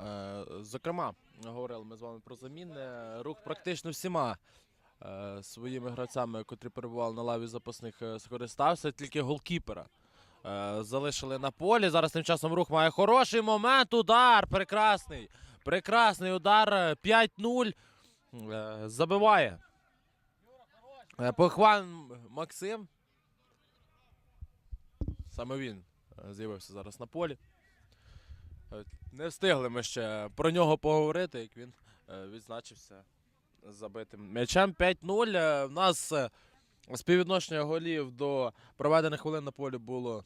Е, Зокрема, говорили ми з вами про заміни. Рух практично всіма е, своїми гравцями, котрі перебували на лаві запасних, е, скористався. Тільки голкіпера залишили на полі. Зараз тим часом рух має хороший момент. Удар. Прекрасний. Прекрасний удар. е, 5-0. Е, Забиває. Похван Максим. Саме він з'явився зараз на полі. Е, Не встигли ми ще про нього поговорити, як він е, відзначився забитим м'ячем 5-0. У В нас е, співвідношення голів до проведених хвилин на полі було